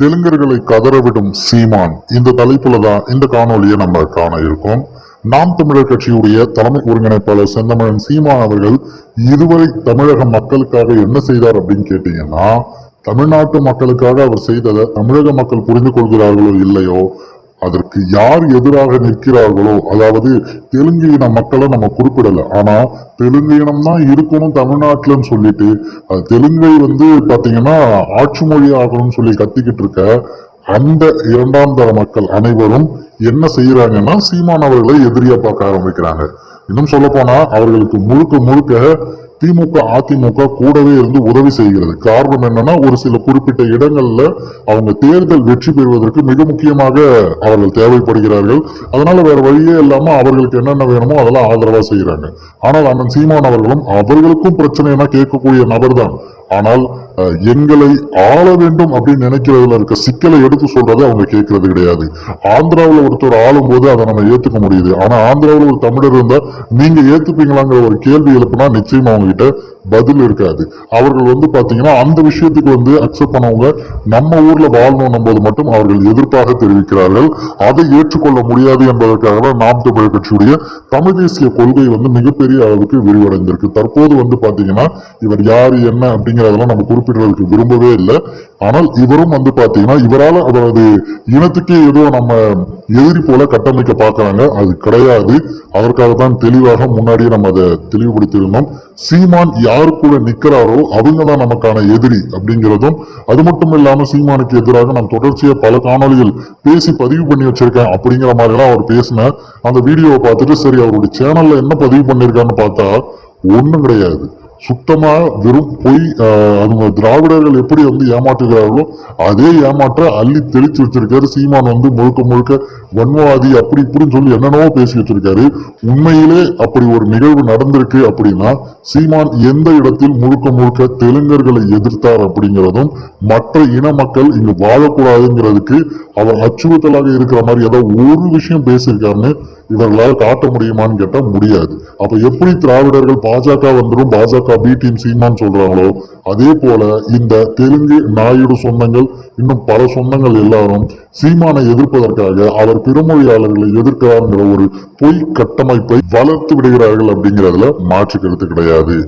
தெலுங்கர்களை கதறவிடும் சீமான். இந்த தலைப்புல தான் இந்த காணொலியை நம்ம காண இருக்கோம். நாம் தமிழர் கட்சியுடைய தலைமை ஒருங்கிணைப்பாளர் செந்தமிழன் சீமான் அவர்கள் இதுவரை தமிழக மக்களுக்காக என்ன செய்தார்? அப்படின்னு கேட்டீங்கன்னா தமிழ்நாட்டு மக்களுக்காக அவர் செய்ததை தமிழக மக்கள் புரிந்து கொள்கிறார்களோ இல்லையோ அதற்கு யார் எதிராக நிற்கிறார்களோ அதாவது தெலுங்கு இன மக்களை நம்ம குறிப்பிடல. ஆனா தெலுங்கு இனம் தான் இருக்கணும் தமிழ்நாட்டுலன்னு சொல்லிட்டு அது தெலுங்கை வந்து பாத்தீங்கன்னா ஆட்சி மொழி ஆகணும்னு சொல்லி கத்திக்கிட்டு இருக்க அந்த இரண்டாம் தர மக்கள் அனைவரும் என்ன செய்யறாங்கன்னா சீமான் அவர்களை எதிரியா பார்க்க ஆரம்பிக்கிறாங்க. இன்னும் சொல்ல போனா அவர்களுக்கு முழுக்க முழுக்க திமுக அதிமுக கூடவே இருந்து உதவி செய்கிறது. காரணம் என்னன்னா ஒரு சில குறிப்பிட்ட இடங்கள்ல அவங்க தேர்தல் வெற்றி பெறுவதற்கு மிக முக்கியமாக அவர்கள் தேவைப்படுகிறார்கள். அதனால வேற வழியே இல்லாம அவர்களுக்கு என்னென்ன வேணுமோ அதெல்லாம் ஆதரவா செய்யறாங்க ஆனால் அண்ணன் சீமான் அவர்களும் அவர்களுக்கும் பிரச்சனைனா கேட்கக்கூடிய நபர் தான் ஆனால் அஹ், எங்களை ஆள வேண்டும் அப்படின்னு நினைக்கிறதுல இருக்க சிக்கலை எடுத்து சொல்றதை அவங்க கேட்கறது கிடையாது. ஆந்திராவுல ஒருத்தர் ஆளும் போது அதை நம்ம ஏத்துக்க முடியுது. ஆனா ஆந்திராவில் ஒரு தமிழர் இருந்தா நீங்க ஏத்துப்பீங்களாங்கிற ஒரு கேள்வி எழுப்புனா நிச்சயமா அவங்க கிட்ட பதில் இருக்காது. அவர்கள் வந்து பாத்தீங்கன்னா அந்த விஷயத்துக்கு வந்து அக்செப்ட் பண்ணவங்க நம்ம ஊர்ல வாழணும் போது மட்டும் அவர்கள் எதிர்ப்பாக தெரிவிக்கிறார்கள். அதை ஏற்றுக்கொள்ள முடியாது என்பதற்காக தான் நாம் தமிழர் கட்சியுடைய தமிழ் தேசிய கொள்கை வந்து மிகப்பெரிய அளவுக்கு விரிவடைந்திருக்கு. தற்போது வந்து பாத்தீங்கன்னா இவர் யாரு என்ன அப்படிங்கிறதெல்லாம் நம்ம குறிப்பிடுறதுக்கு விரும்பவே இல்லை. ஆனால் இவரும் வந்து பாத்தீங்கன்னா இவரால் அதாவது இனத்துக்கே ஏதோ நம்ம எதிரி போல கட்டமைக்க பார்க்கறாங்க. அது கிடையாது. அதற்காக தான் தெளிவாக முன்னாடியே நம்ம அதை தெளிவுபடுத்தியிருந்தோம். சீமான் யாரு கூட நிக்கிறாரோ அவங்க தான் நமக்கான எதிரி அப்படிங்கிறதும் அது மட்டும் இல்லாம சீமானுக்கு எதிராக நான் தொடர்ச்சியா பல காணொளிகள் பேசி பதிவு பண்ணி வச்சிருக்கேன் அப்படிங்கிற மாதிரி எல்லாம் அவர் பேசின அந்த வீடியோவை பார்த்துட்டு சரி அவருடைய சேனல்ல என்ன பதிவு பண்ணிருக்கான்னு பார்த்தா ஒன்றும் கிடையாது. சுத்தமா வெறும் பொய் அவங்க திராவிடர்கள் எப்படி வந்து ஏமாற்றுகிறார்களோ அதே ஏமாற்ற அள்ளி தெளிச்சு வச்சிருக்காரு. சீமான் வந்து முழுக்க முழுக்க வன்மவாதி அப்படி இப்படின்னு சொல்லி என்னென்னவோ பேசி வச்சிருக்காரு. உண்மையிலே அப்படி ஒரு நிகழ்வு நடந்திருக்கு அப்படின்னா சீமான் எந்த இடத்தில் முழுக்க முழுக்க தெலுங்கர்களை எதிர்த்தார் அப்படிங்கிறதும் மற்ற இன மக்கள் இங்கு வாழக்கூடாதுங்கிறதுக்கு அவர் அச்சுறுத்தலாக இருக்கிற மாதிரி ஏதோ ஒரு விஷயம் பேசியிருக்காருன்னு இவர்களால் காட்ட முடியுமான்னு கேட்டால் முடியாது. அப்போ எப்படி திராவிடர்கள் பாஜக வந்துடும் பாஜக பி டீம் சீமான்னு சொல்றாங்களோ அதே போல இந்த தெலுங்கு நாயுடு சொந்தங்கள் இன்னும் பல சொந்தங்கள் எல்லாரும் சீமானை எதிர்ப்பதற்காக அவர் பிறமொழியாளர்களை எதிர்க்கிறாருங்கிற ஒரு பொய் கட்டமைப்பை வளர்த்து விடுகிறார்கள் அப்படிங்கிறதுல மாற்று கருத்து கிடையாது.